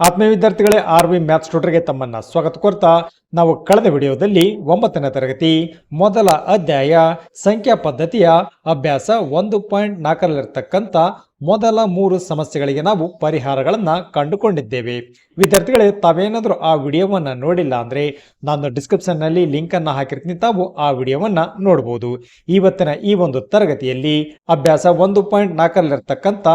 ಆತ್ಮೀಯ ವಿದ್ಯಾರ್ಥಿಗಳೇ, R V maths ಟ್ಯೂಟರ್ಗೆ ತಮ್ಮನ್ನ ಸ್ವಾಗತ ಕೋರ್ತಾ ನಾವು ಕಳೆದ ವಿಡಿಯೋದಲ್ಲಿ ಒಂಬತ್ತನೇ ತರಗತಿ ಮೊದಲ ಅಧ್ಯಾಯ ಸಂಖ್ಯಾ ಪದ್ಧತಿಯ ಅಭ್ಯಾಸ ಒಂದು ಪಾಯಿಂಟ್ ನಾಲ್ಕರಲ್ಲಿರ್ತಕ್ಕಂಥ ಮೊದಲ ಮೂರು ಸಮಸ್ಯೆಗಳಿಗೆ ನಾವು ಪರಿಹಾರಗಳನ್ನು ಕಂಡುಕೊಂಡಿದ್ದೇವೆ. ವಿದ್ಯಾರ್ಥಿಗಳೇ, ತಾವೇನಾದರೂ ಆ ವಿಡಿಯೋವನ್ನು ನೋಡಿಲ್ಲ ಅಂದರೆ ನಾನು ಡಿಸ್ಕ್ರಿಪ್ಷನ್ನಲ್ಲಿ ಲಿಂಕನ್ನು ಹಾಕಿರ್ತೀನಿ. ತಾವು ಆ ವಿಡಿಯೋವನ್ನು ನೋಡ್ಬೋದು. ಇವತ್ತಿನ ಈ ಒಂದು ತರಗತಿಯಲ್ಲಿ ಅಭ್ಯಾಸ ಒಂದು ಪಾಯಿಂಟ್ ನಾಲ್ಕರಲ್ಲಿರ್ತಕ್ಕಂಥ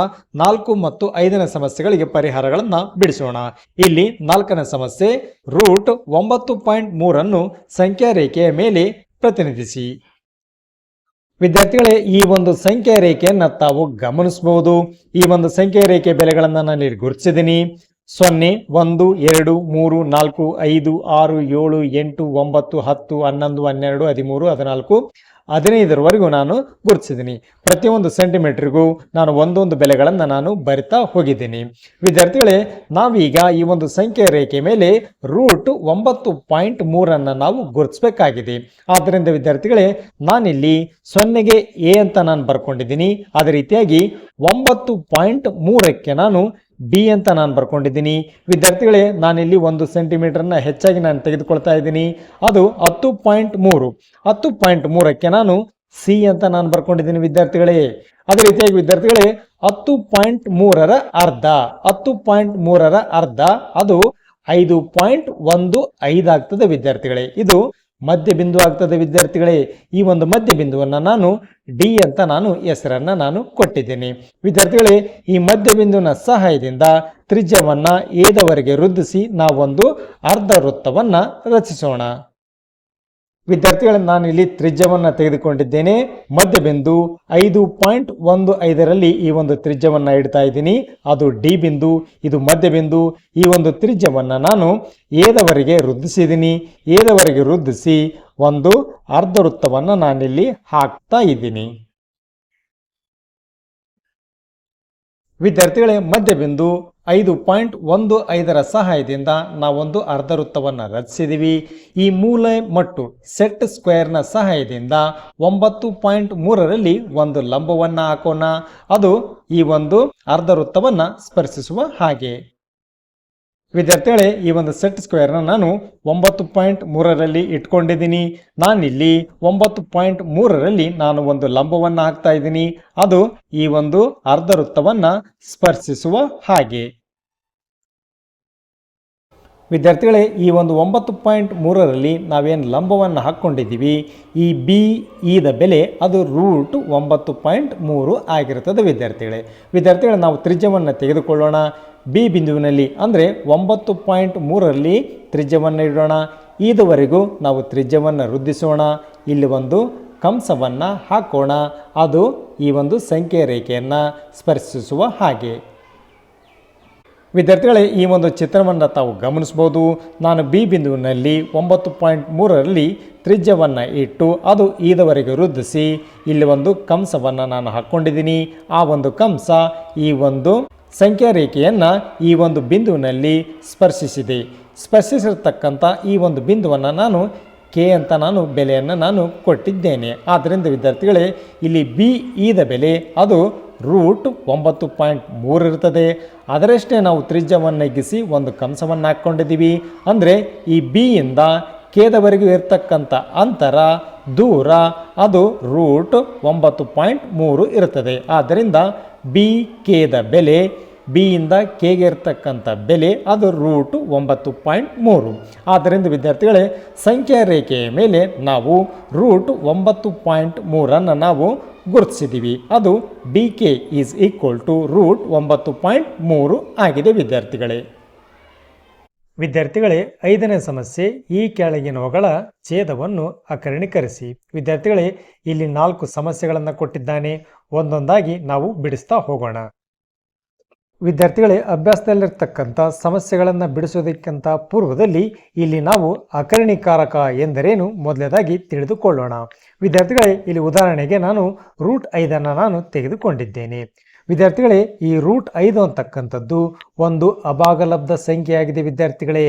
ನಾಲ್ಕು ಮತ್ತು ಐದನೇ ಸಮಸ್ಯೆಗಳಿಗೆ ಪರಿಹಾರಗಳನ್ನು ಬಿಡಿಸೋಣ. ಇಲ್ಲಿ ನಾಲ್ಕನೇ ಸಮಸ್ಯೆ, ರೂಟ್ ಒಂಬತ್ತು ಪಾಯಿಂಟ್ ಮೂರನ್ನು ಸಂಖ್ಯಾ ರೇಖೆಯ ಮೇಲೆ ಪ್ರತಿನಿಧಿಸಿ. ವಿದ್ಯಾರ್ಥಿಗಳೇ, ಈ ಒಂದು ಸಂಖ್ಯೆ ರೇಖೆಯನ್ನ ತಾವು ಗಮನಿಸಬಹುದು. ಈ ಒಂದು ಸಂಖ್ಯೆ ರೇಖೆ ಬೆಲೆಗಳನ್ನ ನಾನು ಇಲ್ಲಿ ಗುರುತಿಸಿದ್ದೀನಿ. ಸೊನ್ನೆ, ಒಂದು, ಎರಡು, ಮೂರು, ನಾಲ್ಕು, ಐದು, ಆರು, ಏಳು, ಎಂಟು, ಒಂಬತ್ತು, ಹತ್ತು, ಹನ್ನೊಂದು, ಹನ್ನೆರಡು, ಹದಿಮೂರು, ಹದಿನಾಲ್ಕು ಹದಿನೈದರವರೆಗೂ ನಾನು ಗುರುತಿಸಿದ್ದೀನಿ. ಪ್ರತಿಯೊಂದು ಸೆಂಟಿಮೀಟ್ರಿಗೂ ನಾನು ಒಂದೊಂದು ಬೆಲೆಗಳನ್ನು ನಾನು ಬರಿತಾ ಹೋಗಿದ್ದೀನಿ. ವಿದ್ಯಾರ್ಥಿಗಳೇ, ನಾವೀಗ ಈ ಒಂದು ಸಂಖ್ಯೆ ರೇಖೆ ಮೇಲೆ ರೂಟ್ ಒಂಬತ್ತು ಪಾಯಿಂಟ್ ಮೂರನ್ನು ನಾವು ಗುರುತಿಸಬೇಕಾಗಿದೆ. ಆದ್ದರಿಂದ ವಿದ್ಯಾರ್ಥಿಗಳೇ, ನಾನಿಲ್ಲಿ ಸೊನ್ನೆಗೆ ಎ ಅಂತ ನಾನು ಬರ್ಕೊಂಡಿದ್ದೀನಿ. ಅದೇ ರೀತಿಯಾಗಿ ಒಂಬತ್ತು ಪಾಯಿಂಟ್ ಮೂರಕ್ಕೆ ನಾನು ಬಿ ಅಂತ ನಾನು ಬರ್ಕೊಂಡಿದ್ದೀನಿ. ವಿದ್ಯಾರ್ಥಿಗಳೇ, ನಾನಿಲ್ಲಿ ಒಂದು ಸೆಂಟಿಮೀಟರ್ನ ಹೆಚ್ಚಾಗಿ ನಾನು ತೆಗೆದುಕೊಳ್ತಾ ಇದ್ದೀನಿ. ಅದು ಹತ್ತು ಪಾಯಿಂಟ್ ಮೂರು. ಹತ್ತು ಪಾಯಿಂಟ್ ಮೂರಕ್ಕೆ ನಾನು ಸಿ ಅಂತ ನಾನು ಬರ್ಕೊಂಡಿದ್ದೀನಿ ವಿದ್ಯಾರ್ಥಿಗಳೇ. ಅದೇ ರೀತಿಯಾಗಿ ವಿದ್ಯಾರ್ಥಿಗಳೇ, ಹತ್ತು ಪಾಯಿಂಟ್ ಮೂರರ ಅರ್ಧ. ಹತ್ತು ಪಾಯಿಂಟ್ ಮೂರರ ಅರ್ಧ. ಅದು ಐದು ಪಾಯಿಂಟ್ ಒಂದು ಐದಾಗ್ತದೆ ವಿದ್ಯಾರ್ಥಿಗಳೇ. ಇದು ಮಧ್ಯ ಬಿಂದು ಆಗ್ತದೆ ವಿದ್ಯಾರ್ಥಿಗಳೇ. ಈ ಒಂದು ಮಧ್ಯ ಬಿಂದುವನ್ನು ನಾನು ಡಿ ಅಂತ ನಾನು ಹೆಸರನ್ನು ನಾನು ಕೊಟ್ಟಿದ್ದೀನಿ. ವಿದ್ಯಾರ್ಥಿಗಳೇ, ಈ ಮಧ್ಯ ಬಿಂದುವಿನ ಸಹಾಯದಿಂದ ತ್ರಿಜ್ಯವನ್ನು ಏದವರೆಗೆ ವೃದ್ಧಿಸಿ ನಾವೊಂದು ಅರ್ಧ ವೃತ್ತವನ್ನು ರಚಿಸೋಣ. ವಿದ್ಯಾರ್ಥಿಗಳ ನಾನು ಇಲ್ಲಿ ತ್ರಿಜ್ಯವನ್ನು ತೆಗೆದುಕೊಂಡಿದ್ದೇನೆ. ಮಧ್ಯಬಿಂದು ಐದು ಪಾಯಿಂಟ್ ಒಂದು ಐದರಲ್ಲಿ ಈ ಒಂದು ತ್ರಿಜ್ಯವನ್ನು ಇಡ್ತಾ ಇದ್ದೀನಿ. ಅದು ಡಿ ಬಿಂದು, ಇದು ಮಧ್ಯಬಿಂದು ಈ ಒಂದು ತ್ರಿಜ್ಯವನ್ನು ನಾನು ಏದವರೆಗೆ ವೃದ್ಧಿಸಿದ್ದೀನಿ ಏದವರೆಗೆ ವೃದ್ಧಿಸಿ ಒಂದು ಅರ್ಧ ವೃತ್ತವನ್ನು ನಾನಿಲ್ಲಿ ಹಾಕ್ತಾ ಇದ್ದೀನಿ. ವಿದ್ಯಾರ್ಥಿಗಳೇ ಮಧ್ಯಬಿಂದು ಐದು ಪಾಯಿಂಟ್ ಒಂದು ಐದರ ಸಹಾಯದಿಂದ ನಾವೊಂದು ಅರ್ಧ ವೃತ್ತವನ್ನು ರಚಿಸಿದ್ದೀವಿ ಈ ಮೂಲೆ ಮತ್ತು ಸೆಟ್ ಸ್ಕ್ವೇರ್ನ ಸಹಾಯದಿಂದ ಒಂಬತ್ತು ಪಾಯಿಂಟ್ ಮೂರರಲ್ಲಿ ಒಂದು ಲಂಬವನ್ನು ಹಾಕೋಣ. ಅದು ಈ ಒಂದು ಅರ್ಧ ವೃತ್ತವನ್ನು ಸ್ಪರ್ಶಿಸುವ ಹಾಗೆ. ವಿದ್ಯಾರ್ಥಿಗಳೇ, ಈ ಒಂದು ಸೆಟ್ ಸ್ಕ್ವೇರ್ನ ನಾನು ಒಂಬತ್ತು ಪಾಯಿಂಟ್ ಮೂರರಲ್ಲಿ ಇಟ್ಕೊಂಡಿದ್ದೀನಿ. ನಾನಿಲ್ಲಿ ಒಂಬತ್ತು ಪಾಯಿಂಟ್ ಮೂರರಲ್ಲಿ ನಾನು ಒಂದು ಲಂಬವನ್ನು ಹಾಕ್ತಾ ಇದ್ದೀನಿ. ಅದು ಈ ಒಂದು ಅರ್ಧ ವೃತ್ತವನ್ನು ಸ್ಪರ್ಶಿಸುವ ಹಾಗೆ. ವಿದ್ಯಾರ್ಥಿಗಳೇ, ಈ ಒಂದು ಒಂಬತ್ತು ಪಾಯಿಂಟ್ ಮೂರರಲ್ಲಿ ನಾವೇನು ಲಂಬವನ್ನು ಹಾಕ್ಕೊಂಡಿದ್ದೀವಿ, ಈ ಬಿ ಇದ ಬೆಲೆ ಅದು ರೂಟ್ ಒಂಬತ್ತು ಪಾಯಿಂಟ್ ಮೂರು ಆಗಿರುತ್ತದೆ ವಿದ್ಯಾರ್ಥಿಗಳೇ. ವಿದ್ಯಾರ್ಥಿಗಳೇ, ನಾವು ತ್ರಿಜ್ಯವನ್ನು ತೆಗೆದುಕೊಳ್ಳೋಣ. ಬಿ ಬಿಂದುವಿನಲ್ಲಿ ಅಂದರೆ ಒಂಬತ್ತು ಪಾಯಿಂಟ್ ಮೂರರಲ್ಲಿ ತ್ರಿಜ್ಯವನ್ನು ಇಡೋಣ. ಇದುವರೆಗೂ ನಾವು ತ್ರಿಜ್ಯವನ್ನು ವೃದ್ಧಿಸೋಣ. ಇಲ್ಲಿ ಒಂದು ಕಂಸವನ್ನು ಹಾಕೋಣ. ಅದು ಈ ಒಂದು ಸಂಖ್ಯೆ ರೇಖೆಯನ್ನು ಸ್ಪರ್ಶಿಸುವ ಹಾಗೆ. ವಿದ್ಯಾರ್ಥಿಗಳೇ, ಈ ಒಂದು ಚಿತ್ರವನ್ನು ತಾವು ಗಮನಿಸ್ಬೋದು. ನಾನು ಬಿ ಬಿಂದುವಿನಲ್ಲಿ ಒಂಬತ್ತು ಪಾಯಿಂಟ್ ಮೂರರಲ್ಲಿ ತ್ರಿಜ್ಯವನ್ನು ಇಟ್ಟು ಅದು ಈದವರೆಗೆ ವೃದ್ಧಿಸಿ, ಇಲ್ಲಿ ಒಂದು ಕಂಸವನ್ನು ನಾನು ಹಾಕ್ಕೊಂಡಿದ್ದೀನಿ. ಆ ಒಂದು ಕಂಸ ಈ ಒಂದು ಸಂಖ್ಯಾ ರೇಖೆಯನ್ನು ಈ ಒಂದು ಬಿಂದುವಿನಲ್ಲಿ ಸ್ಪರ್ಶಿಸಿದೆ. ಸ್ಪರ್ಶಿಸಿರ್ತಕ್ಕಂಥ ಈ ಒಂದು ಬಿಂದುವನ್ನು ನಾನು ಕೆ ಅಂತ ನಾನು ಬೆಲೆಯನ್ನು ನಾನು ಕೊಟ್ಟಿದ್ದೇನೆ. ಆದ್ದರಿಂದ ವಿದ್ಯಾರ್ಥಿಗಳೇ, ಇಲ್ಲಿ ಬಿ ಈದ ಬೆಲೆ ಅದು ರೂಟ್ ಒಂಬತ್ತು ಪಾಯಿಂಟ್ ಮೂರು ಇರ್ತದೆ ಅದರಷ್ಟೇ ನಾವು ತ್ರಿಜ್ಯವನ್ನು ಎಗ್ಗಿಸಿ ಒಂದು ಕಂಸವನ್ನು ಹಾಕ್ಕೊಂಡಿದ್ದೀವಿ. ಅಂದರೆ ಈ ಬಿಯಿಂದ ಕೇದವರೆಗೂ ಇರ್ತಕ್ಕಂಥ ಅಂತರ, ದೂರ, ಅದು ರೂಟ್ ಒಂಬತ್ತು ಪಾಯಿಂಟ್ ಮೂರು ಇರ್ತದೆ ಆದ್ದರಿಂದ ಬಿ ಕೇದ ಬೆಲೆ ಬಿಯಿಂದ ಕೆಗೆ ಇರ್ತಕ್ಕಂಥ ಬೆಲೆ ಅದು ರೂಟ್ ಒಂಬತ್ತು ಪಾಯಿಂಟ್ ಮೂರು. ಆದ್ದರಿಂದ ವಿದ್ಯಾರ್ಥಿಗಳೇ, ಸಂಖ್ಯಾ ರೇಖೆಯ ಮೇಲೆ ನಾವು ರೂಟ್ ಒಂಬತ್ತು ಪಾಯಿಂಟ್ ಮೂರನ್ನು ನಾವು ಗುರುತಿಸಿದ್ದೀವಿ. ಅದು B K is equal to root ಒಂಬತ್ತು ಪಾಯಿಂಟ್ ಮೂರು ಆಗಿದೆ ವಿದ್ಯಾರ್ಥಿಗಳೇ. ವಿದ್ಯಾರ್ಥಿಗಳೇ, ಐದನೇ ಸಮಸ್ಯೆ, ಈ ಕೆಳಗಿನವುಗಳ ಛೇದವನ್ನು ಅಕರಣೀಕರಿಸಿ ವಿದ್ಯಾರ್ಥಿಗಳೇ, ಇಲ್ಲಿ ನಾಲ್ಕು ಸಮಸ್ಯೆಗಳನ್ನು ಕೊಟ್ಟಿದ್ದಾನೆ. ಒಂದೊಂದಾಗಿ ನಾವು ಬಿಡಿಸ್ತಾ ಹೋಗೋಣ. ವಿದ್ಯಾರ್ಥಿಗಳೇ ಅಭ್ಯಾಸದಲ್ಲಿರ್ತಕ್ಕಂಥ ಸಮಸ್ಯೆಗಳನ್ನು ಬಿಡಿಸೋದಕ್ಕಿಂತ ಪೂರ್ವದಲ್ಲಿ ಇಲ್ಲಿ ನಾವು ಅಕರಣಿಕಾರಕ ಎಂದರೇನು? ಮೊದಲನೇದಾಗಿ ತಿಳಿದುಕೊಳ್ಳೋಣ. ವಿದ್ಯಾರ್ಥಿಗಳೇ, ಇಲ್ಲಿ ಉದಾಹರಣೆಗೆ ನಾನು ರೂಟ್ ಐದನ್ನು ನಾನು ತೆಗೆದುಕೊಂಡಿದ್ದೇನೆ. ವಿದ್ಯಾರ್ಥಿಗಳೇ, ಈ ರೂಟ್ ಐದು ಅಂತಕ್ಕಂಥದ್ದು ಒಂದು ಅಭಾಗಲಬ್ಧ ಸಂಖ್ಯೆಯಾಗಿದೆ ವಿದ್ಯಾರ್ಥಿಗಳೇ.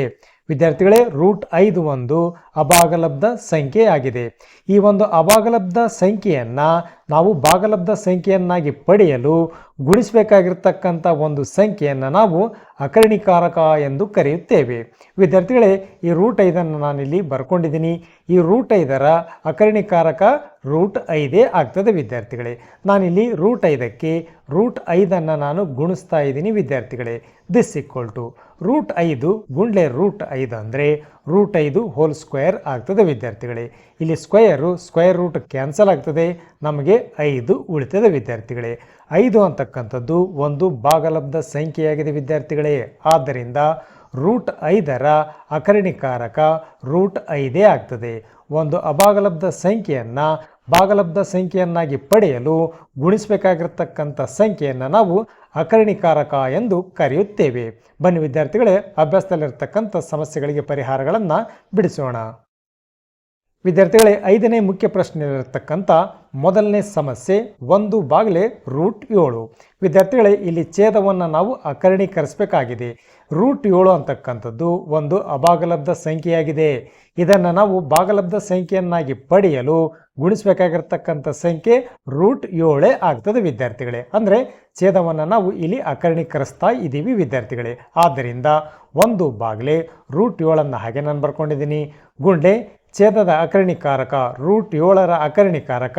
ವಿದ್ಯಾರ್ಥಿಗಳೇ, ರೂಟ್ ಐದು ಒಂದು ಅಭಾಗಲಬ್ಧ ಸಂಖ್ಯೆಯಾಗಿದೆ. ಈ ಒಂದು ಅಭಾಗಲಬ್ಧ ಸಂಖ್ಯೆಯನ್ನು ನಾವು ಭಾಗಲಬ್ಧ ಸಂಖ್ಯೆಯನ್ನಾಗಿ ಪಡೆಯಲು ಗುಣಿಸಬೇಕಾಗಿರ್ತಕ್ಕಂಥ ಒಂದು ಸಂಖ್ಯೆಯನ್ನು ನಾವು ಅಕರ್ಣಿಕಾರಕ ಎಂದು ಕರೆಯುತ್ತೇವೆ. ವಿದ್ಯಾರ್ಥಿಗಳೇ, ಈ ರೂಟ್ ಐದನ್ನು ನಾನಿಲ್ಲಿ ಬರ್ಕೊಂಡಿದ್ದೀನಿ. ಈ ರೂಟ್ ಐದರ ಅಕರ್ಣಿಕಾರಕ ರೂಟ್ ಐದೇ ಆಗ್ತದೆ ವಿದ್ಯಾರ್ಥಿಗಳೇ. ನಾನಿಲ್ಲಿ ರೂಟ್ ಐದಕ್ಕೆ ರೂಟ್ ಐದನ್ನು ನಾನು ಗುಣಿಸ್ತಾ ಇದ್ದೀನಿ ವಿದ್ಯಾರ್ಥಿಗಳೇ. ದಿಸ್ ಈಕ್ವಲ್ ಟು ರೂಟ್ ಐದು ಗುಂಡ್ಲೆ ರೂಟ್ ಐದು ಅಂದರೆ ರೂಟ್ ಐದು ಹೋಲ್ ಸ್ಕ್ವೇರ್ ಆಗ್ತದೆ ವಿದ್ಯಾರ್ಥಿಗಳೇ. ಇಲ್ಲಿ ಸ್ಕ್ವೇರು ಸ್ಕ್ವೇರ್ ರೂಟ್ ಕ್ಯಾನ್ಸಲ್ ಆಗ್ತದೆ. ನಮಗೆ ಐದು ಉಳಿತದೆ ವಿದ್ಯಾರ್ಥಿಗಳೇ. ಐದು ಅಂತಕ್ಕಂಥದ್ದು ಒಂದು ಭಾಗಲಬ್ಧ ಸಂಖ್ಯೆಯಾಗಿದೆ ವಿದ್ಯಾರ್ಥಿಗಳೇ. ಆದ್ದರಿಂದ ರೂಟ್ ಐದರ ಅಕರಣಿಕಾರಕ ರೂಟ್ ಐದೇ ಆಗ್ತದೆ. ಒಂದು ಅಭಾಗಲಬ್ಧ ಸಂಖ್ಯೆಯನ್ನು ಭಾಗಲಬ್ಧ ಸಂಖ್ಯೆಯನ್ನಾಗಿ ಪಡೆಯಲು ಗುಣಿಸಬೇಕಾಗಿರ್ತಕ್ಕಂಥ ಸಂಖ್ಯೆಯನ್ನು ನಾವು ಅಕರ್ಣಿಕಾರಕ ಎಂದು ಕರೆಯುತ್ತೇವೆ. ಬನ್ನಿ ವಿದ್ಯಾರ್ಥಿಗಳೇ ಅಭ್ಯಾಸದಲ್ಲಿರ್ತಕ್ಕಂಥ ಸಮಸ್ಯೆಗಳಿಗೆ ಪರಿಹಾರಗಳನ್ನು ಬಿಡಿಸೋಣ. ವಿದ್ಯಾರ್ಥಿಗಳೇ, ಐದನೇ ಮುಖ್ಯ ಪ್ರಶ್ನೆಯಲ್ಲಿರತಕ್ಕಂಥ ಮೊದಲನೇ ಸಮಸ್ಯೆ ಒಂದು ಬಾಗಿಲೆ ರೂಟ್ ಏಳು. ವಿದ್ಯಾರ್ಥಿಗಳೇ, ಇಲ್ಲಿ ಛೇದವನ್ನು ನಾವು ಅಕರ್ಣೀಕರಿಸಬೇಕಾಗಿದೆ. ರೂಟ್ ಏಳು ಅಂತಕ್ಕಂಥದ್ದು ಒಂದು ಅಭಾಗಲಬ್ಧ ಸಂಖ್ಯೆಯಾಗಿದೆ. ಇದನ್ನು ನಾವು ಭಾಗಲಬ್ಧ ಸಂಖ್ಯೆಯನ್ನಾಗಿ ಪಡೆಯಲು ಗುಣಿಸಬೇಕಾಗಿರ್ತಕ್ಕಂಥ ಸಂಖ್ಯೆ ರೂಟ್ ಏಳೇ ಆಗ್ತದೆ ವಿದ್ಯಾರ್ಥಿಗಳೇ. ಅಂದರೆ ಛೇದವನ್ನು ನಾವು ಇಲ್ಲಿ ಅಕರ್ಣೀಕರಿಸ್ತಾ ಇದ್ದೀವಿ ವಿದ್ಯಾರ್ಥಿಗಳೇ. ಆದ್ದರಿಂದ ಒಂದು ಬಾಗಿಲೆ ರೂಟ್ ಏಳನ್ನು ಹಾಗೆ ನಾನು ಬರ್ಕೊಂಡಿದ್ದೀನಿ. ಗುಂಡೆ ಛೇದದ ಅಕರಣಿಕಾರಕ ರೂಟ್ ಏಳರ ಅಕರಣಿಕಾರಕ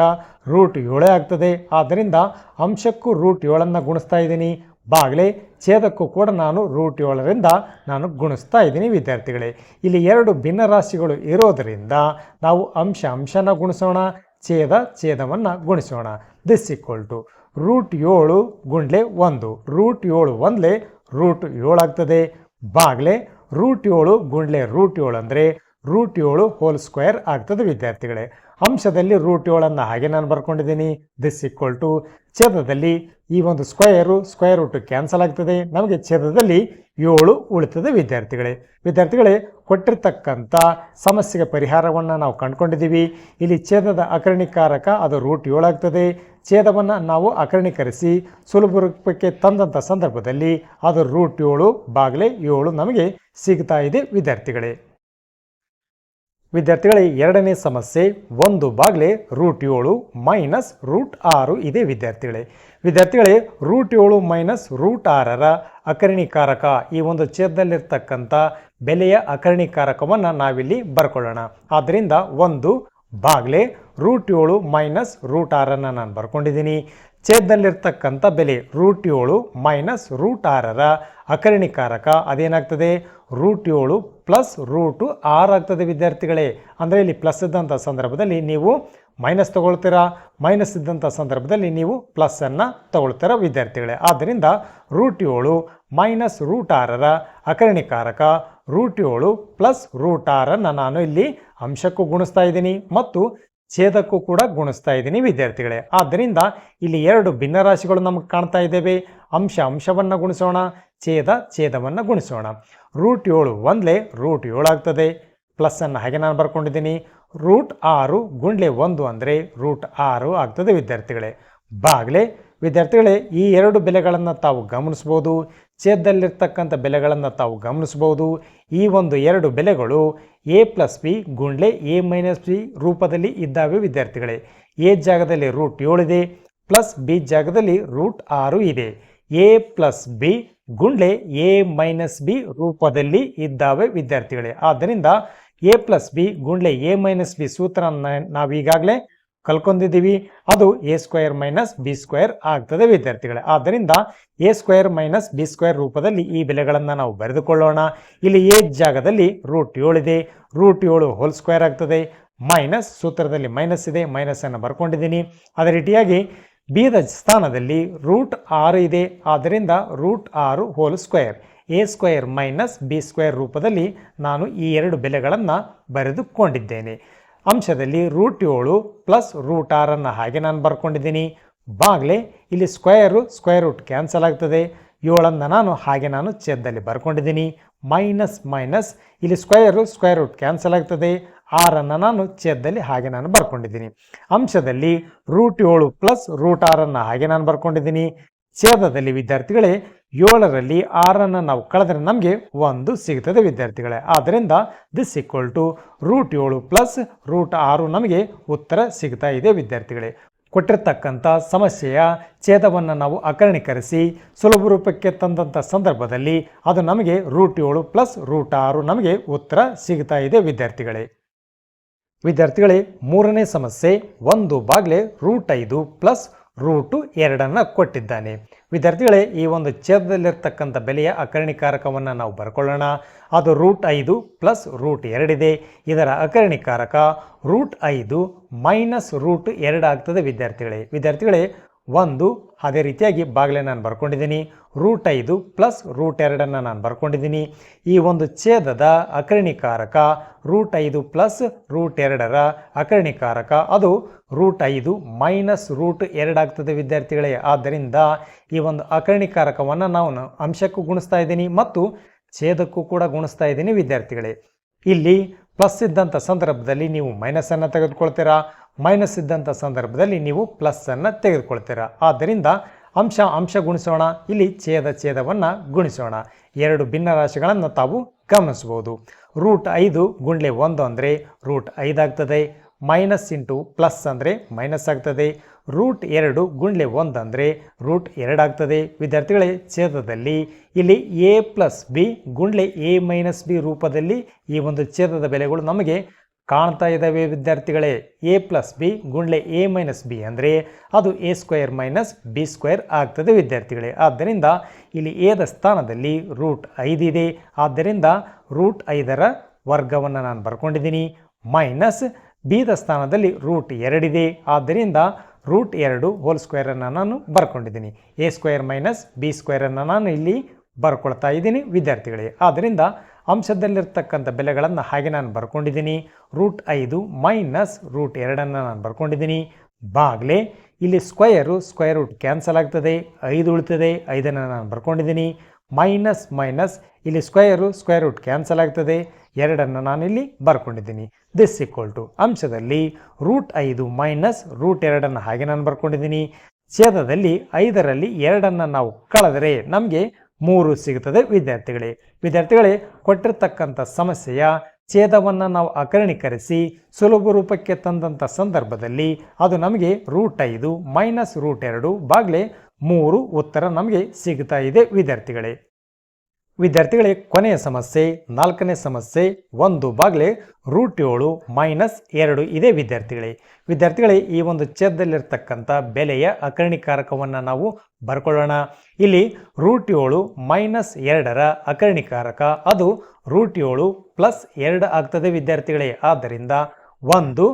ರೂಟ್ ಏಳೇ ಆಗ್ತದೆ. ಆದ್ದರಿಂದ ಅಂಶಕ್ಕೂ ರೂಟ್ ಏಳನ್ನು ಗುಣಿಸ್ತಾ ಇದ್ದೀನಿ. ಬಾಗಲೇ ಛೇದಕ್ಕೂ ಕೂಡ ನಾನು ರೂಟ್ ಏಳರಿಂದ ನಾನು ಗುಣಿಸ್ತಾ ಇದ್ದೀನಿ ವಿದ್ಯಾರ್ಥಿಗಳೇ. ಇಲ್ಲಿ ಎರಡು ಭಿನ್ನ ರಾಶಿಗಳು ಇರೋದರಿಂದ ನಾವು ಅಂಶ ಅಂಶನ ಗುಣಿಸೋಣ, ಛೇದ ಛೇದವನ್ನು ಗುಣಿಸೋಣ. ದಿಸ್ ಈಕ್ವಲ್ ಟು ರೂಟ್ ಏಳು ಗುಂಡ್ಲೆ ಒಂದು ರೂಟ್ ಏಳು ಒಂದ್ಲೆ ರೂಟ್ ಏಳಾಗ್ತದೆ. ಬಾಗ್ಲೆ ರೂಟ್ ಏಳು ಗುಂಡ್ಲೆ ರೂಟ್ ಏಳು ಅಂದರೆ ರೂಟ್ ಏಳು ಹೋಲ್ ಸ್ಕ್ವೇರ್ ಆಗ್ತದೆ ವಿದ್ಯಾರ್ಥಿಗಳೇ. ಅಂಶದಲ್ಲಿ ರೂಟ್ ಏಳನ್ನು ಹಾಗೆ ನಾನು ಬರ್ಕೊಂಡಿದ್ದೀನಿ. ದಿಸ್ ಈಕ್ವಲ್ ಟು ಛೇದದಲ್ಲಿ ಈ ಒಂದು ಸ್ಕ್ವೇರು ಸ್ಕ್ವೇರ್ ರೂಟ್ ಕ್ಯಾನ್ಸಲ್ ಆಗ್ತದೆ. ನಮಗೆ ಛೇದದಲ್ಲಿ ಏಳು ಉಳಿತದೆ ವಿದ್ಯಾರ್ಥಿಗಳೇ. ವಿದ್ಯಾರ್ಥಿಗಳೇ, ಕೊಟ್ಟಿರ್ತಕ್ಕಂಥ ಸಮಸ್ಯೆಗೆ ಪರಿಹಾರವನ್ನು ನಾವು ಕಂಡುಕೊಂಡಿದ್ದೀವಿ. ಇಲ್ಲಿ ಛೇದದ ಅಕರ್ಣಿಕಾರಕ ಅದು ರೂಟ್ ಏಳಾಗ್ತದೆ ಛೇದವನ್ನು ನಾವು ಅಕರ್ಣೀಕರಿಸಿ ಸುಲಭ ರೂಪಕ್ಕೆ ತಂದಂಥ ಸಂದರ್ಭದಲ್ಲಿ ಅದು ರೂಟ್ ಏಳು ಬಾಗಿಲೆ ಏಳು ನಮಗೆ ಸಿಗ್ತಾ ಇದೆ ವಿದ್ಯಾರ್ಥಿಗಳೇ. ವಿದ್ಯಾರ್ಥಿಗಳೇ ಎರಡನೇ ಸಮಸ್ಯೆ, ಒಂದು ಬಾಗ್ಲೆ ರೂಟ್ ಏಳು ಮೈನಸ್ ರೂಟ್ ಆರು ಇದೆ ವಿದ್ಯಾರ್ಥಿಗಳೇ. ವಿದ್ಯಾರ್ಥಿಗಳೇ ರೂಟ್ ಏಳು ಮೈನಸ್ ರೂಟ್ ಆರರ ಅಕರ್ಣಿಕಾರಕ, ಈ ಒಂದು ಛೇದದಲ್ಲಿರ್ತಕ್ಕಂಥ ಬೆಲೆಯ ಅಕರ್ಣಿಕಾರಕವನ್ನು ನಾವಿಲ್ಲಿ ಬರ್ಕೊಳ್ಳೋಣ. ಆದ್ದರಿಂದ ಒಂದು ಬಾಗ್ಲೆ ರೂಟ್ ಏಳು ಮೈನಸ್ ರೂಟ್ ಆರನ್ನು ನಾನು ಬರ್ಕೊಂಡಿದ್ದೀನಿ. ಛೇದದಲ್ಲಿರ್ತಕ್ಕಂಥ ಬೆಲೆ ರೂಟ್ ಏಳು ಮೈನಸ್ ರೂಟ್ ಆರರ ಅಕರ್ಣಿಕಾರಕ. ಅದೇನಾಗ್ತದೆ? ರೂಟ್ ಏಳು ಪ್ಲಸ್ ರೂಟು ಆರು ಆಗ್ತದೆ ವಿದ್ಯಾರ್ಥಿಗಳೇ. ಅಂದರೆ ಇಲ್ಲಿ ಪ್ಲಸ್ ಇದ್ದಂಥ ಸಂದರ್ಭದಲ್ಲಿ ನೀವು ಮೈನಸ್ ತಗೊಳ್ತೀರಾ? ಮೈನಸ್ ಇದ್ದಂಥ ಸಂದರ್ಭದಲ್ಲಿ ನೀವು ಪ್ಲಸ್ಸನ್ನು ತಗೊಳ್ತೀರಾ ವಿದ್ಯಾರ್ಥಿಗಳೇ. ಆದ್ದರಿಂದ ರೂಟ್ ಏಳು ಮೈನಸ್ ರೂಟ್ ಆರರ ಅಕರ್ಣಿಕಾರಕ ರೂಟ್ ಏಳು ಪ್ಲಸ್ ರೂಟ್ ಆರನ್ನು ನಾನು ಇಲ್ಲಿ ಅಂಶಕ್ಕೂ ಗುಣಿಸ್ತಾ ಇದ್ದೀನಿ. ಮತ್ತು ಛೇದಕ್ಕೂ ಕೂಡ ಗುಣಿಸ್ತಾ ಇದ್ದೀನಿ ವಿದ್ಯಾರ್ಥಿಗಳೇ. ಆದ್ದರಿಂದ ಇಲ್ಲಿ ಎರಡು ಭಿನ್ನರಾಶಿಗಳು ನಮಗೆ ಕಾಣ್ತಾ ಇದ್ದೇವೆ. ಅಂಶ ಅಂಶವನ್ನು ಗುಣಿಸೋಣ, ಛೇದ ಛೇದವನ್ನು ಗುಣಿಸೋಣ. ರೂಟ್ ಏಳು ಒಂದ್ಲೆ ರೂಟ್ ಆಗ್ತದೆ. ಪ್ಲಸ್ಸನ್ನು ಹಾಗೆ ನಾನು ಬರ್ಕೊಂಡಿದ್ದೀನಿ. ರೂಟ್ ಆರು ಗುಂಡ್ಲೆ ಒಂದು ಅಂದರೆ ರೂಟ್ ಆರು ಆಗ್ತದೆ ವಿದ್ಯಾರ್ಥಿಗಳೇ. ಬಾಗ್ಲೆ, ವಿದ್ಯಾರ್ಥಿಗಳೇ, ಈ ಎರಡು ಬೆಲೆಗಳನ್ನು ತಾವು ಗಮನಿಸ್ಬೋದು. ಛೇದದಲ್ಲಿರ್ತಕ್ಕಂಥ ಬೆಲೆಗಳನ್ನು ತಾವು ಗಮನಿಸ್ಬೋದು. ಈ ಒಂದು ಎರಡು ಬೆಲೆಗಳು ಎ ಪ್ಲಸ್ ಬಿ ಗುಂಡ್ಲೆ ಎ ಮೈನಸ್ ಬಿ ರೂಪದಲ್ಲಿ ಇದ್ದಾವೆ ವಿದ್ಯಾರ್ಥಿಗಳೇ. ಎ ಜಾಗದಲ್ಲಿ ರೂಟ್ ಏಳಿದೆ ಪ್ಲಸ್ ಬಿ ಜಾಗದಲ್ಲಿ ರೂಟ್ ಆರು ಇದೆ. ಎ ಪ್ಲಸ್ ಬಿ ಗುಂಡ್ಲೆ ಎ ಮೈನಸ್ ಬಿ ರೂಪದಲ್ಲಿ ಇದ್ದಾವೆ ವಿದ್ಯಾರ್ಥಿಗಳೇ. ಆದ್ದರಿಂದ ಎ ಪ್ಲಸ್ ಬಿ ಗುಂಡ್ಲೆ ಎ ಮೈನಸ್ ಬಿ ಸೂತ್ರ ನಾವೀಗಾಗಲೇ ಕಲ್ಕೊಂಡಿದ್ದೀವಿ ಅದು A square minus B square ಆಗ್ತದೆ ವಿದ್ಯಾರ್ಥಿಗಳೇ. ಆದ್ದರಿಂದ A square minus B square ರೂಪದಲ್ಲಿ ಈ ಬೆಲೆಗಳನ್ನು ನಾವು ಬರೆದುಕೊಳ್ಳೋಣ. ಇಲ್ಲಿ ಎ ಜಾಗದಲ್ಲಿ ರೂಟ್ ಏಳಿದೆ ರೂಟ್ ಏಳು ಹೋಲ್ ಸ್ಕ್ವೇರ್ ಆಗ್ತದೆ. ಮೈನಸ್ ಸೂತ್ರದಲ್ಲಿ ಮೈನಸ್ ಇದೆ. ಮೈನಸನ್ನು ಬರ್ಕೊಂಡಿದ್ದೀನಿ. ಅದೇ ರೀತಿಯಾಗಿ ಬಿದ ಸ್ಥಾನದಲ್ಲಿ ರೂಟ್ ಆರು ಇದೆ. ಆದ್ದರಿಂದ ರೂಟ್ ಆರು whole square. A square minus b square ರೂಪದಲ್ಲಿ ನಾನು ಈ ಎರಡು ಬೆಲೆಗಳನ್ನು ಬರೆದುಕೊಂಡಿದ್ದೇನೆ. ಅಂಶದಲ್ಲಿ ರೂಟ್ ಏಳು ಪ್ಲಸ್ ರೂಟ್ ಆರನ್ನು ಹಾಗೆ ನಾನು ಬರ್ಕೊಂಡಿದ್ದೀನಿ. ಬಾಗ್ಲೆ ಇಲ್ಲಿ ಸ್ಕ್ವಯರು ಸ್ಕ್ವೇರ್ ರೂಟ್ ಕ್ಯಾನ್ಸಲ್ ಆಗ್ತದೆ. ಏಳನ್ನು ನಾನು ಹಾಗೆ ನಾನು ಛೇದದಲ್ಲಿ ಬರ್ಕೊಂಡಿದ್ದೀನಿ. ಮೈನಸ್ ಮೈನಸ್ ಇಲ್ಲಿ ಸ್ಕ್ವೇರು ಸ್ಕ್ವೇರ್ ರೂಟ್ ಕ್ಯಾನ್ಸಲ್ ಆಗ್ತದೆ. ಆರನ್ನು ನಾನು ಛೇದದಲ್ಲಿ ಹಾಗೆ ನಾನು ಬರ್ಕೊಂಡಿದ್ದೀನಿ. ಅಂಶದಲ್ಲಿ ರೂಟ್ ಏಳು ಪ್ಲಸ್ ರೂಟ್ ಆರನ್ನು ಹಾಗೆ ನಾನು ಬರ್ಕೊಂಡಿದ್ದೀನಿ. ಛೇದದಲ್ಲಿ ವಿದ್ಯಾರ್ಥಿಗಳೇ ಏಳರಲ್ಲಿ ಆರನ್ನು ನಾವು ಕಳೆದ್ರೆ ನಮಗೆ ಒಂದು ಸಿಗ್ತದೆ ವಿದ್ಯಾರ್ಥಿಗಳೇ. ಆದ್ದರಿಂದ ದಿಸ್ ಈಕ್ವಲ್ ಟು ರೂಟ್ ಏಳು ಪ್ಲಸ್ ರೂಟ್ ಆರು ನಮಗೆ ಉತ್ತರ ಸಿಗ್ತಾ ಇದೆ ವಿದ್ಯಾರ್ಥಿಗಳೇ. ಕೊಟ್ಟಿರ್ತಕ್ಕಂಥ ಸಮಸ್ಯೆಯ ಛೇದವನ್ನು ನಾವು ಅಕರ್ಣೀಕರಿಸಿ ಸುಲಭ ರೂಪಕ್ಕೆ ತಂದಂಥ ಸಂದರ್ಭದಲ್ಲಿ ಅದು ನಮಗೆ ರೂಟ್ ಏಳು ಪ್ಲಸ್ ರೂಟ್ ಆರು ನಮಗೆ ಉತ್ತರ ಸಿಗ್ತಾ ಇದೆ ವಿದ್ಯಾರ್ಥಿಗಳೇ. ವಿದ್ಯಾರ್ಥಿಗಳೇ, ಮೂರನೇ ಸಮಸ್ಯೆ ಒಂದು ಬಾಗ್ಲೆ ರೂಟ್ ಐದು ಪ್ಲಸ್ ರೂಟು ಎರಡನ್ನು ಕೊಟ್ಟಿದ್ದಾನೆ. ವಿದ್ಯಾರ್ಥಿಗಳೇ, ಈ ಒಂದು ಛೇದದಲ್ಲಿರ್ತಕ್ಕಂಥ ಬೆಲೆಯ ಅಕರ್ಣಿಕಾರಕವನ್ನು ನಾವು ಬರ್ಕೊಳ್ಳೋಣ. ಅದು ರೂಟ್ ಐದು ಪ್ಲಸ್ ರೂಟ್ ಎರಡಿದೆ ಇದರ ಅಕರ್ಣಿಕಾರಕ ರೂಟ್ ಐದು ಮೈನಸ್ ರೂಟ್ ಎರಡು ಆಗ್ತದೆ ವಿದ್ಯಾರ್ಥಿಗಳೇ. ವಿದ್ಯಾರ್ಥಿಗಳೇ ಒಂದು, ಅದೇ ರೀತಿಯಾಗಿ ಬಾಗಿಲೆ ನಾನು ಬರ್ಕೊಂಡಿದ್ದೀನಿ. ರೂಟ್ ಐದು ಪ್ಲಸ್ ರೂಟ್ ಎರಡನ್ನು ನಾನು ಬರ್ಕೊಂಡಿದ್ದೀನಿ. ಈ ಒಂದು ಛೇದದ ಅಕರ್ಣಿಕಾರಕ ರೂಟ್ ಐದು ಪ್ಲಸ್ ರೂಟ್ ಎರಡರ ಅಕರ್ಣಿಕಾರಕ ಅದು ರೂಟ್ ಐದು ಮೈನಸ್ ರೂಟ್ ಎರಡಾಗ್ತದೆ ವಿದ್ಯಾರ್ಥಿಗಳೇ. ಆದ್ದರಿಂದ ಈ ಒಂದು ಅಕರ್ಣಿಕಾರಕವನ್ನು ನಾವು ನ- ಅಂಶಕ್ಕೂ ಗುಣಿಸ್ತಾ ಇದ್ದೀನಿ ಮತ್ತು ಛೇದಕ್ಕೂ ಕೂಡ ಗುಣಿಸ್ತಾ ಇದ್ದೀನಿ ವಿದ್ಯಾರ್ಥಿಗಳೇ. ಇಲ್ಲಿ ಪ್ಲಸ್ ಇದ್ದಂಥ ಸಂದರ್ಭದಲ್ಲಿ ನೀವು ಮೈನಸನ್ನು ತೆಗೆದುಕೊಳ್ತೀರಾ? ಮೈನಸ್ ಇದ್ದಂಥ ಸಂದರ್ಭದಲ್ಲಿ ನೀವು ಪ್ಲಸ್ಸನ್ನು ತೆಗೆದುಕೊಳ್ತೀರಾ? ಆದ್ದರಿಂದ ಅಂಶ ಅಂಶ ಗುಣಿಸೋಣ. ಇಲ್ಲಿ ಛೇದ ಛೇದವನ್ನು ಗುಣಿಸೋಣ. ಎರಡು ಭಿನ್ನ ರಾಶಿಗಳನ್ನು ತಾವು ಗಮನಿಸ್ಬೋದು ರೂಟ್ ಐದು ಗುಂಡ್ಲೆ ಒಂದು ಅಂದರೆ ರೂಟ್ ಐದಾಗ್ತದೆ ಮೈನಸ್ ಇಂಟು ಪ್ಲಸ್ ಅಂದರೆ ಮೈನಸ್ ಆಗ್ತದೆ. ರೂಟ್ ಎರಡು ಗುಂಡ್ಲೆ ಒಂದು ಅಂದರೆ ರೂಟ್ ಎರಡಾಗ್ತದೆ ವಿದ್ಯಾರ್ಥಿಗಳೇ, ಛೇದದಲ್ಲಿ ಇಲ್ಲಿ ಎ ಪ್ಲಸ್ ಬಿ ಗುಂಡ್ಲೆ ಎ ಮೈನಸ್ ಬಿ ರೂಪದಲ್ಲಿ ಈ ಒಂದು ಛೇದದ ಬೆಲೆಗಳು ನಮಗೆ ಕಾಣ್ತಾ ಇದ್ದಾವೆ ವಿದ್ಯಾರ್ಥಿಗಳೇ. ಎ ಪ್ಲಸ್ ಬಿ ಗುಂಡ್ಲೆ ಎ ಮೈನಸ್ ಬಿ ಅಂದರೆ ಅದು a square minus b square ಆಗ್ತದೆ ವಿದ್ಯಾರ್ಥಿಗಳೇ. ಆದ್ದರಿಂದ ಇಲ್ಲಿ ಎದ ಸ್ಥಾನದಲ್ಲಿ ರೂಟ್ ಐದಿದೆ ಆದ್ದರಿಂದ ರೂಟ್ ಐದರ ವರ್ಗವನ್ನು ನಾನು ಬರ್ಕೊಂಡಿದ್ದೀನಿ. ಮೈನಸ್ ಬಿದ ಸ್ಥಾನದಲ್ಲಿ ರೂಟ್ ಎರಡಿದೆ ಆದ್ದರಿಂದ ರೂಟ್ ಎರಡು ಹೋಲ್ ಸ್ಕ್ವೇರನ್ನು ನಾನು ಬರ್ಕೊಂಡಿದ್ದೀನಿ. ಎ ಸ್ಕ್ವೇರ್ ಮೈನಸ್ ಬಿ ಸ್ಕ್ವೇರನ್ನು ನಾನು ಇಲ್ಲಿ ಬರ್ಕೊಳ್ತಾ ಇದ್ದೀನಿ ವಿದ್ಯಾರ್ಥಿಗಳಿಗೆ. ಆದ್ದರಿಂದ ಅಂಶದಲ್ಲಿರ್ತಕ್ಕಂಥ ಬೆಲೆಗಳನ್ನು ಹಾಗೆ ನಾನು ಬರ್ಕೊಂಡಿದ್ದೀನಿ. ರೂಟ್ ಐದು ಮೈನಸ್ ರೂಟ್ ಎರಡನ್ನು ನಾನು ಬರ್ಕೊಂಡಿದ್ದೀನಿ. ಬಾಗ್ಲೆ ಇಲ್ಲಿ ಸ್ಕ್ವಯರು ಸ್ಕ್ವಯರ್ ರೂಟ್ ಕ್ಯಾನ್ಸಲ್ ಆಗ್ತದೆ. ಐದು ಉಳಿತದೆ. ಐದನ್ನು ನಾನು ಬರ್ಕೊಂಡಿದ್ದೀನಿ. Minus minus. ಇಲ್ಲಿ ಸ್ಕ್ವೇರು ಸ್ಕ್ವೇರ್ ರೂಟ್ ಕ್ಯಾನ್ಸಲ್ ಆಗ್ತದೆ. ಎರಡನ್ನು ನಾನು ಇಲ್ಲಿ ಬರ್ಕೊಂಡಿದ್ದೀನಿ. ದಿಸ್ ಈಕ್ವಲ್ ಟು ಅಂಶದಲ್ಲಿ ರೂಟ್ ಐದು ಮೈನಸ್ ರೂಟ್ ಎರಡನ್ನು ಹಾಗೆ ನಾನು ಬರ್ಕೊಂಡಿದ್ದೀನಿ. ಛೇದದಲ್ಲಿ ಐದರಲ್ಲಿ ಎರಡನ್ನು ನಾವು ಕಳೆದರೆ ನಮಗೆ ಮೂರು ಸಿಗುತ್ತದೆ. ವಿದ್ಯಾರ್ಥಿಗಳೇ ವಿದ್ಯಾರ್ಥಿಗಳೇ, ಕೊಟ್ಟಿರ್ತಕ್ಕಂಥ ಸಮಸ್ಯೆಯ ಛೇದವನ್ನು ನಾವು ಅಕರ್ಣೀಕರಿಸಿ ಸುಲಭ ರೂಪಕ್ಕೆ ತಂದಂಥ ಸಂದರ್ಭದಲ್ಲಿ ಅದು ನಮಗೆ ರೂಟ್ ಐದು ಮೈನಸ್ ರೂಟ್ ಎರಡು ಬಾಗ್ಲೆ ಮೂರು ಉತ್ತರ ನಮಗೆ ಸಿಗ್ತಾ ಇದೆ, ವಿದ್ಯಾರ್ಥಿಗಳೇ. ವಿದ್ಯಾರ್ಥಿಗಳೇ, ಕೊನೆಯ ಸಮಸ್ಯೆ, ನಾಲ್ಕನೇ ಸಮಸ್ಯೆ, ಒಂದು ಬಾಗಿಲೆ ರೂಟ್ ಏಳು ಮೈನಸ್ ಎರಡು ಇದೆ ವಿದ್ಯಾರ್ಥಿಗಳೇ. ವಿದ್ಯಾರ್ಥಿಗಳೇ, ಈ ಒಂದು ಛೇದದಲ್ಲಿರ್ತಕ್ಕಂಥ ಬೆಲೆಯ ಅಕರ್ಣಿಕಾರಕವನ್ನು ನಾವು ಬರ್ಕೊಳ್ಳೋಣ. ಇಲ್ಲಿ ರೂಟ್ ಏಳು ಮೈನಸ್ ಎರಡರ ಅಕರ್ಣಿಕಾರಕ, ಅದು ರೂಟ್ ಏಳು ಪ್ಲಸ್ ಎರಡು ಆಗ್ತದೆ ವಿದ್ಯಾರ್ಥಿಗಳೇ. ಆದ್ದರಿಂದ ಒಂದು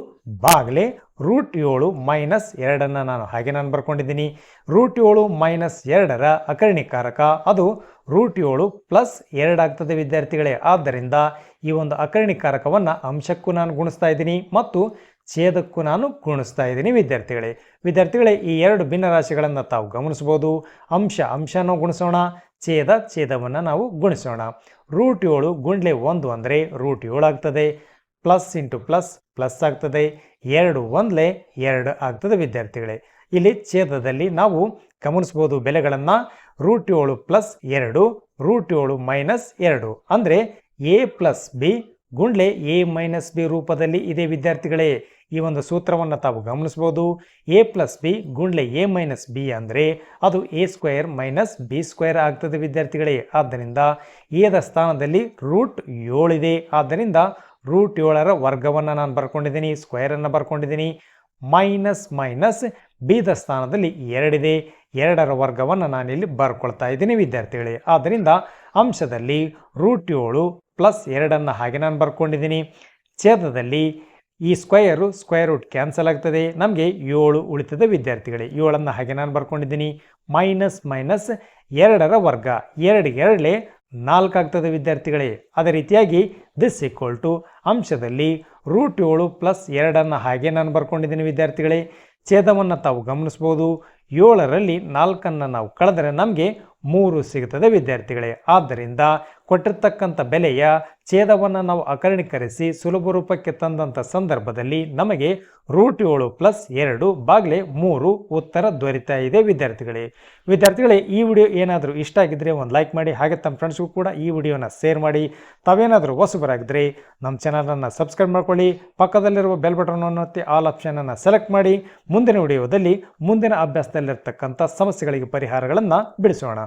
ಬಾಗ್ಲೆ ರೂಟ್ ಏಳು ಮೈನಸ್ ಎರಡನ್ನು ನಾನು ಹಾಗೆ ನಾನು ಬರ್ಕೊಂಡಿದ್ದೀನಿ. ರೂಟ್ ಏಳು ಮೈನಸ್ ಎರಡರ ಅಕರ್ಣಿಕಾರಕ ಅದು ರೂಟ್ ಏಳು ಪ್ಲಸ್ ಎರಡಾಗ್ತದೆ ವಿದ್ಯಾರ್ಥಿಗಳೇ. ಆದ್ದರಿಂದ ಈ ಒಂದು ಅಕರ್ಣಿಕಾರಕವನ್ನು ಅಂಶಕ್ಕೂ ನಾನು ಗುಣಿಸ್ತಾ ಇದ್ದೀನಿ ಮತ್ತು ಛೇದಕ್ಕೂ ನಾನು ಗುಣಿಸ್ತಾ ಇದ್ದೀನಿ ವಿದ್ಯಾರ್ಥಿಗಳೇ. ವಿದ್ಯಾರ್ಥಿಗಳೇ, ಈ ಎರಡು ಭಿನ್ನರಾಶಿಗಳನ್ನು ತಾವು ಗಮನಿಸ್ಬೋದು ಅಂಶ, ಅಂಶನೂ ಗುಣಿಸೋಣ. ಛೇದ, ಛೇದವನ್ನು ನಾವು ಗುಣಿಸೋಣ. ರೂಟ್ ಏಳು ಗುಂಡ್ಲೆ ಒಂದು ಅಂದರೆ ರೂಟ್ ಏಳು ಆಗ್ತದೆ. ಪ್ಲಸ್ ಇಂಟು ಪ್ಲಸ್ ಪ್ಲಸ್ ಆಗ್ತದೆ, ಎರಡು ಒಂದ್ಲೆ ಎರಡು ಆಗ್ತದೆ ವಿದ್ಯಾರ್ಥಿಗಳೇ. ಇಲ್ಲಿ ಛೇದದಲ್ಲಿ ನಾವು ಗಮನಿಸ್ಬೋದು ಬೆಲೆಗಳನ್ನು ರೂಟ್ ಏಳು ಪ್ಲಸ್ ಎರಡು, ರೂಟ್ ಏಳು ಮೈನಸ್ ಎರಡು. ಅಂದರೆ ಎ ಪ್ಲಸ್ ಬಿ ಗುಂಡ್ಲೆ ಎ ಮೈನಸ್ ಬಿ ರೂಪದಲ್ಲಿ ಇದೆ ವಿದ್ಯಾರ್ಥಿಗಳೇ. ಈ ಒಂದು ಸೂತ್ರವನ್ನು ತಾವು ಗಮನಿಸ್ಬೋದು ಎ ಪ್ಲಸ್ ಬಿ ಗುಂಡ್ಲೆ ಎ ಮೈನಸ್ ಬಿ ಅಂದರೆ ಅದು a square minus b square ಆಗ್ತದೆ ವಿದ್ಯಾರ್ಥಿಗಳೇ. ಆದ್ದರಿಂದ ಎದ ಸ್ಥಾನದಲ್ಲಿ ರೂಟ್ ಏಳಿದೆ. ಆದ್ದರಿಂದ ರೂಟ್ ಏಳರ ವರ್ಗವನ್ನು ನಾನು ಬರ್ಕೊಂಡಿದ್ದೀನಿ ಸ್ಕ್ವೇರನ್ನು ಬರ್ಕೊಂಡಿದ್ದೀನಿ. ಮೈನಸ್ ಮೈನಸ್ ಬೀದ ಸ್ಥಾನದಲ್ಲಿ ಎರಡಿದೆ. ಎರಡರ ವರ್ಗವನ್ನು ನಾನಿಲ್ಲಿ ಬರ್ಕೊಳ್ತಾ ಇದ್ದೀನಿ ವಿದ್ಯಾರ್ಥಿಗಳೇ. ಆದ್ದರಿಂದ ಅಂಶದಲ್ಲಿ ರೂಟ್ ಏಳು ಪ್ಲಸ್ ಎರಡನ್ನು ಹಾಗೆ ನಾನು ಬರ್ಕೊಂಡಿದ್ದೀನಿ. ಛೇದದಲ್ಲಿ ಈ ಸ್ಕ್ವಯರು ಸ್ಕ್ವೇರ್ ರೂಟ್ ಕ್ಯಾನ್ಸಲ್ ಆಗ್ತದೆ. ನಮಗೆ ಏಳು ಉಳಿತದೆ ವಿದ್ಯಾರ್ಥಿಗಳೇ. ಏಳನ್ನು ಹಾಗೆ ನಾನು ಬರ್ಕೊಂಡಿದ್ದೀನಿ. ಮೈನಸ್ ಮೈನಸ್ ಎರಡರ ವರ್ಗ. ಎರಡು ಎರಡಲೇ ನಾಲ್ಕು ಆಗ್ತದೆ ವಿದ್ಯಾರ್ಥಿಗಳೇ. ಅದೇ ರೀತಿಯಾಗಿ ದಿಸ್ ಈಕ್ವಲ್ ಟು ಅಂಶದಲ್ಲಿ ರೂಟ್ ಏಳು ಪ್ಲಸ್ ಎರಡನ್ನು ಹಾಗೆ ನಾನು ಬರ್ಕೊಂಡಿದ್ದೀನಿ ವಿದ್ಯಾರ್ಥಿಗಳೇ. ಛೇದವನ್ನು ತಾವು ಗಮನಿಸ್ಬೋದು. ಏಳರಲ್ಲಿ ನಾಲ್ಕನ್ನು ನಾವು ಕಳೆದರೆ ನಮಗೆ ಮೂರು ಸಿಗುತ್ತದೆ, ವಿದ್ಯಾರ್ಥಿಗಳೇ. ಆದ್ದರಿಂದ ಕೊಟ್ಟಿರ್ತಕ್ಕಂಥ ಬೆಲೆಯ ಛೇದವನ್ನು ನಾವು ಅಕರ್ಣೀಕರಿಸಿ ಸುಲಭ ರೂಪಕ್ಕೆ ತಂದಂಥ ಸಂದರ್ಭದಲ್ಲಿ ನಮಗೆ ರೂಟ್ ಏಳು ಪ್ಲಸ್ ಎರಡು ಬಾಗ್ಲೆ ಮೂರು ಉತ್ತರ ದೊರೀತಾ ಇದೆ, ವಿದ್ಯಾರ್ಥಿಗಳೇ. ವಿದ್ಯಾರ್ಥಿಗಳೇ, ಈ ವಿಡಿಯೋ ಏನಾದರೂ ಇಷ್ಟ ಆಗಿದ್ದರೆ ಒಂದು ಲೈಕ್ ಮಾಡಿ, ಹಾಗೆ ತಮ್ಮ ಫ್ರೆಂಡ್ಸ್ಗೂ ಕೂಡ ಈ ವಿಡಿಯೋನ ಶೇರ್ ಮಾಡಿ. ತಾವೇನಾದರೂ ಹೊಸಬರಾಗಿದ್ದರೆ ನಮ್ಮ ಚಾನಲನ್ನು ಸಬ್ಸ್ಕ್ರೈಬ್ ಮಾಡ್ಕೊಳ್ಳಿ, ಪಕ್ಕದಲ್ಲಿರುವ ಬೆಲ್ ಬಟನನ್ನು ಒತ್ತಿ ಆಲ್ ಆಪ್ಷನನ್ನು ಸೆಲೆಕ್ಟ್ ಮಾಡಿ. ಮುಂದಿನ ವಿಡಿಯೋದಲ್ಲಿ ಮುಂದಿನ ಅಭ್ಯಾಸದಲ್ಲಿರ್ತಕ್ಕಂಥ ಸಮಸ್ಯೆಗಳಿಗೆ ಪರಿಹಾರಗಳನ್ನು ಬಿಡಿಸೋಣ.